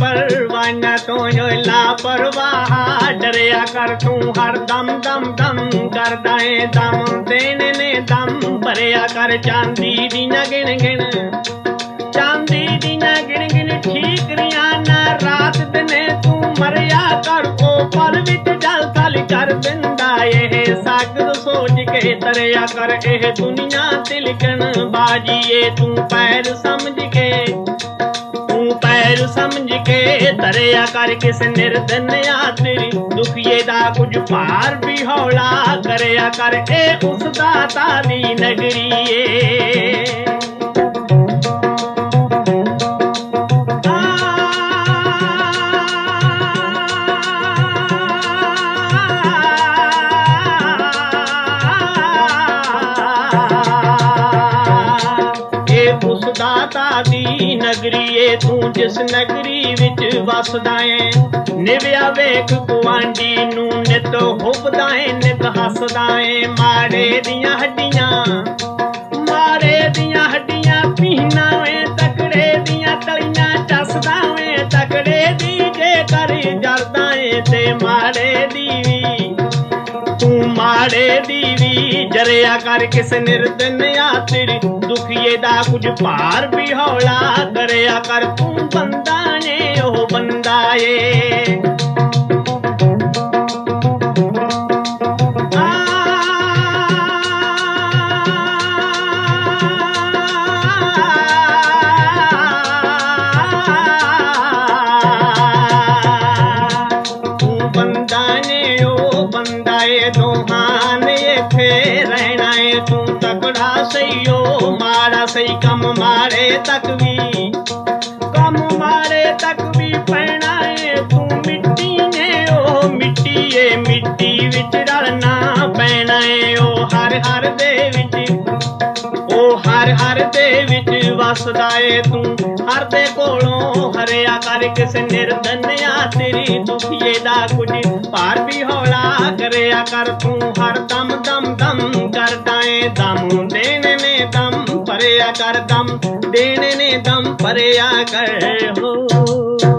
ਪਰਵਾਹ ਨਾ ਤੂੰ ਜੋ ਲਾਪਰਵਾਹ। ਡਰਿਆ ਕਰ ਤੂੰ ਹਰ ਦਮ ਦਮ ਦਮ। ਕਰਦਾ ਏ ਦਮ, ਦੇਣੇ ਨੇ ਦਮ। ਭਰਿਆ ਕਰ ਚਾਂਦੀ ਦੀ ਨਾ ਗਿਣ ਗਿਣ। ਚਾਂਦੀ ਦੀ ਨਾ ਗਿਣ ਗਿਣ ਠੀਕਰੀਆਂ ਨਾ ਰਾਤ ਦਿਨੇ ਤੂੰ ਮਰਿਆ ਕਰ। ਕੋ ਪਰ ਵਿੱਚ ਜਲ ਥਲ ਕਰ ਦਿੰਦਾ ਇਹ ਸਾਗਰ ਸੋਚ ਕੇ ਤਰਿਆ ਕਰ। ਇਹ ਦੁਨੀਆ ਤਿਲਕਣ ਬਾਜੀਏ ਤੂੰ ਪੈਰ ਸਮਝ ਕੇ ਸਮਝ ਕੇ ਤਰਿਆ ਕਰ ਕਿਸ ਨਿਰਦਨ ਆ ਦੁਖੀਏ ਦਾ ਕੁਝ ਭਾਰ ਵੀ ਹੌਲਾ ਕਰਿਆ ਕਰ। ਇਹ ਉਸ ਦਾਤਾ ਦੀ ਨਗਰੀ ਏ ਦਾਤਾ ਦੀ ਨਗਰੀ ਏ ਤੂੰ ਜਿਸ ਨਗਰੀ ਵਿੱਚ ਵਸਦਾ ਏ। ਨਿਵਿਆ ਵੇਖ ਕੁਆਂਡੀ ਨੂੰ ਨਿਤ ਹੁਬਦਾ ਏ, ਨਿਤ ਹੱਸਦਾ ਏ। ਮਾੜੇ ਦੀਆਂ ਹੱਡੀਆਂ, ਮਾੜੇ ਦੀਆਂ ਹੱਡੀਆਂ ਪੀਨਾ ਵੇ ਤਕੜੇ ਦੀਆਂ ਤਲੀਆਂ ਚੱਸਦਾ ਏ। ਤਕੜੇ ਦੀ ਜੇ ਕਰ ਜਰਦਾ ਏ ਤੇ ਮਾੜੇ ਦੀ ਤੂੰ ਮਾੜੇ ਦੀ ਵੀ ਜਰਿਆ ਕਰ, ਕਿਸ ਨਿਰਦਨ ਆ ਦੁਖੀਏ ਦਾ ਕੁਝ ਭਾਰ ਵੀ ਹੌਲਾ ਕਰਿਆ ਕਰ ਤੂੰ ਬੰਦਾ ਨੇ ਉਹ ਬੰਦਾ ਏ। ਤੂੰ ਬੰਦਾ ਨੇ ਉਹ ਬੰਦਾ ਏ, ਦੋਹਾਂ ਨੇ ਇੱਥੇ ਰਹਿਣਾ ਏ। ਤੂੰ ਤਕੜਾ ਸਹੀ ਓ ਸਹੀ ਕੰਮ ਮਾਰੇ ਤੱਕ ਵੀ, ਕੰਮ ਮਾੜੇ ਤੱਕ ਵੀ ਪੈਣਾ ਏ। ਤੂੰ ਮਿੱਟੀ ਨੇ ਉਹ ਮਿੱਟੀ ਏ, ਮਿੱਟੀ ਵਿੱਚ ਰਲਣਾ ਪੈਣਾ ਏ। ਉਹ ਹਰ ਹਰ ਦੇ ਵਿੱਚ, ਉਹ ਹਰ ਹਰ ਦੇ ਵਿੱਚ ਵਸਦਾ ਏ ਤੂੰ। ਹਰ ਦੇ ਕੋਲੋਂ ਹਰਿਆ ਕਰ ਕਿਸ ਨਿਰਦਨ ਤੇਰੀ ਦੁਖੀਏ ਦਾ ਕੁਝ। ਭਾਰ ਵੀ ਹੌਲਾ ਕਰਿਆ ਕਰ ਤੂੰ, ਹਰ ਦਮ ਦਮ ਦਮ ਕਰਦਾ ਏ। ਦਮ ਦੇਣੇ ਨੇ ਭਰਿਆ ਕਰ ਦਮ ਦੇਣੇ ਨੇ ਦਮ ਭਰਿਆ ਕਰ ਹੋ।